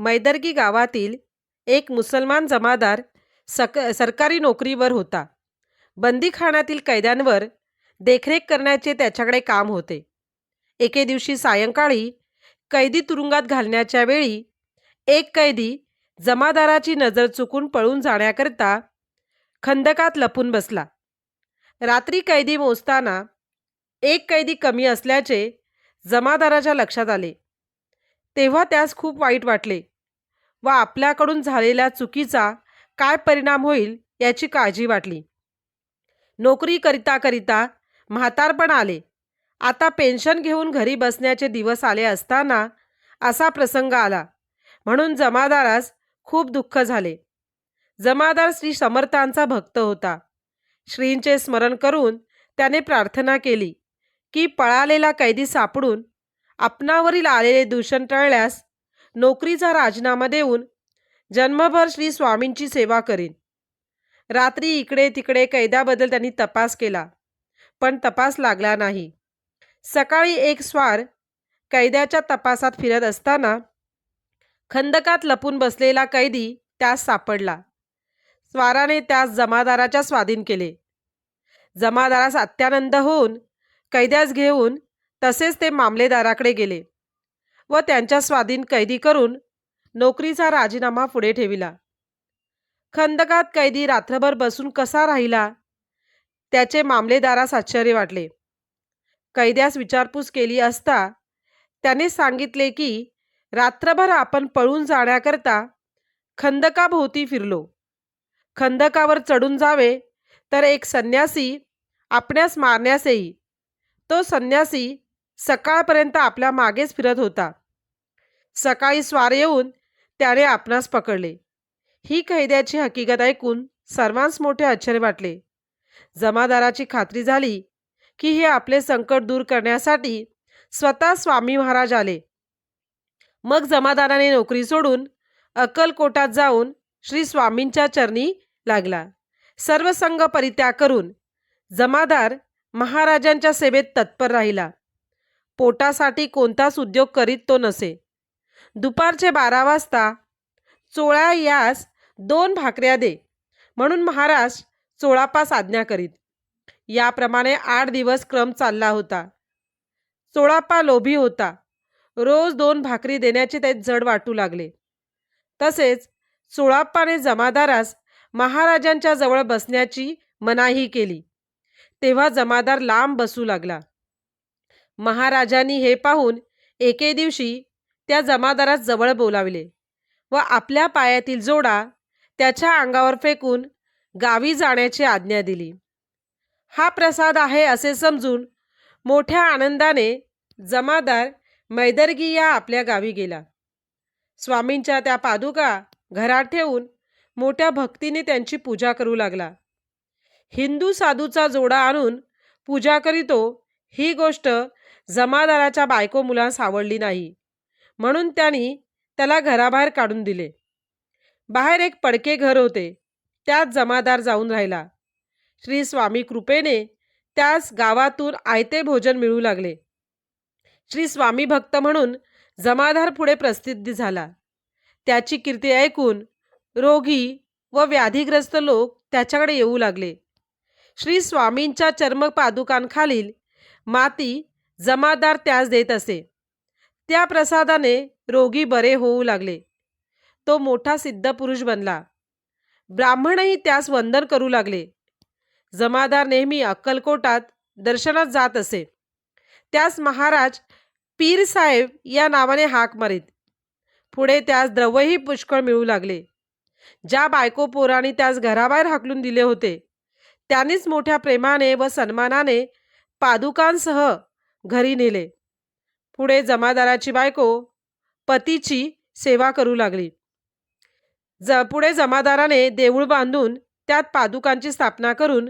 मैदर्गी गावातील एक मुसलमान जमादार सक सरकारी नोकरीवर होता. बंदीखानातील कैद्यांवर देखरेख करण्याचे त्याच्याकडे काम होते. एके दिवशी सायंकाळी कैदी तुरुंगात घालण्याच्या वेळी एक कैदी जमादाराची नजर चुकून पळून जाण्याकरता खंदकात लपून बसला. रात्री कैदी मोजताना एक कैदी कमी असल्याचे जमादाराच्या लक्षात आले. तेव्हा त्यास खूप वाईट वाटले. व आपल्याकडून झालेल्या चुकीचा काय परिणाम होईल याची काळजी वाटली. नोकरी करिता करिता म्हातारपण आले. आता पेन्शन घेऊन घरी बसण्याचे दिवस आले असताना असा प्रसंग आला. म्हणून जमादारास खूप दुःख झाले. जमादार श्री समर्थांचा भक्त होता. श्रींचे स्मरण करून त्याने प्रार्थना केली की पळालेला कैदी सापडून आपणावरील आलेले दूषण टळल्यास नोकरीचा राजीनामा देऊन जन्मभर श्री स्वामींची सेवा करीन. रात्री इकडे तिकडे कैद्याबद्दल त्यांनी तपास केला पण तपास लागला नाही. सकाळी एक स्वार कैद्याच्या तपासात फिरत असताना खंदकात लपून बसलेला कैदी त्यास सापडला. स्वाराने त्यास जमादाराच्या स्वाधीन केले. जमादारास अत्यानंद होऊन कैद्यास घेऊन तसेच ते मामलेदाराकडे गेले. व त्यांच्या स्वाधीन कैदी करून नोकरीचा राजीनामा पुढे ठेविला. खंदकात कैदी रात्रभर बसून कसा राहिला? त्याचे मामलेदारास आश्चर्य वाटले. कैद्यास विचारपूस केली असता त्याने सांगितले की रात्रभर आपण पळून जाण्याकरता खंदकाभोवती फिरलो. खंदकावर चढून जावे तर एक संन्यासी आपण्यास मारण्यास येई. तो संन्यासी सकाळपर्यंत आपल्या मागेच फिरत होता. सकाळी स्वार येऊन त्याने आपणास पकडले. ही कैद्याची हकीकत ऐकून सर्वांस मोठे आश्चर्य वाटले. जमादाराची खात्री झाली की हे आपले संकट दूर करण्यासाठी स्वतः स्वामी महाराज आले. मग जमादाराने नोकरी सोडून अक्कलकोटात जाऊन श्री स्वामींच्या चरणी लागला. सर्व संघ परित्याग करून जमादार महाराजांच्या सेवेत तत्पर राहिला. पोटासाठी कोणताच उद्योग करीत तो नसे. दुपारचे बारा वाजता चोळा यास दोन भाकऱ्या दे म्हणून महाराज चोळापास आज्ञा करीत. याप्रमाणे आठ दिवस क्रम चालला होता. चोळापा लोभी होता. रोज दोन भाकरी देण्याचे ते जड वाटू लागले. तसेच चोळाप्पाने जमादारास महाराजांच्या जवळ बसण्याची मनाही केली. तेव्हा जमादार लांब बसू लागला. महाराजांनी हे पाहून एके दिवशी त्या जमादारास जवळ बोलावले व आपल्या पायातील जोडा त्याच्या अंगावर फेकून गावी जाण्याची आज्ञा दिली. हा प्रसाद आहे असे समजून मोठ्या आनंदाने जमादार मैदर्गी या आपल्या गावी गेला. स्वामींच्या त्या पादुका घरात ठेवून मोठ्या भक्तीने त्यांची पूजा करू लागला. हिंदू साधूचा जोडा आणून पूजा करीतो ही गोष्ट जमादाराच्या बायको मुलांस आवडली नाही. म्हणून त्यांनी त्याला घराबाहेर काढून दिले. बाहेर एक पडके घर होते. त्यात जमादार जाऊन राहिला. श्री स्वामी कृपेने त्यास गावातून आयते भोजन मिळू लागले. श्री स्वामी भक्त म्हणून जमादार पुढे प्रसिद्धी झाला. त्याची कीर्ती ऐकून रोगी व व्याधीग्रस्त लोक त्याच्याकडे येऊ लागले. श्री स्वामींच्या चर्मपादुकांखालील माती जमादार त्यास देत असे. त्या प्रसादाने रोगी बरे होऊ लागले. तो मोठा सिद्ध पुरुष बनला. ब्राह्मणही त्यास वंदन करू लागले. जमादार नेहमी अक्कलकोटात दर्शनात जात असे. त्यास महाराज पीर साहेब या नावाने हाक मारीत. पुढे त्यास द्रव्यही पुष्कळ मिळू लागले. ज्या बायको पोराने त्यास घराबाहेर हाकलून दिले होते त्यांनीच मोठ्या प्रेमाने व सन्मानाने पादुकांसह घरी नेले. पुढे जमादाराची बायको पतीची सेवा करू लागली. ज पुढे जमादाराने देऊळ बांधून त्यात पादुकांची स्थापना करून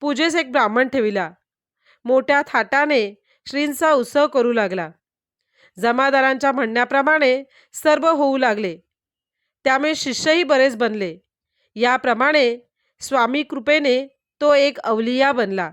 पूजेस एक ब्राह्मण ठेविला. मोठ्या थाटाने श्रींचा उत्सव करू लागला. जमादारांच्या म्हणण्याप्रमाणे सर्व होऊ लागले. त्यामुळे शिष्यही बरेच बनले. याप्रमाणे स्वामी कृपेने तो एक अवलिया बनला.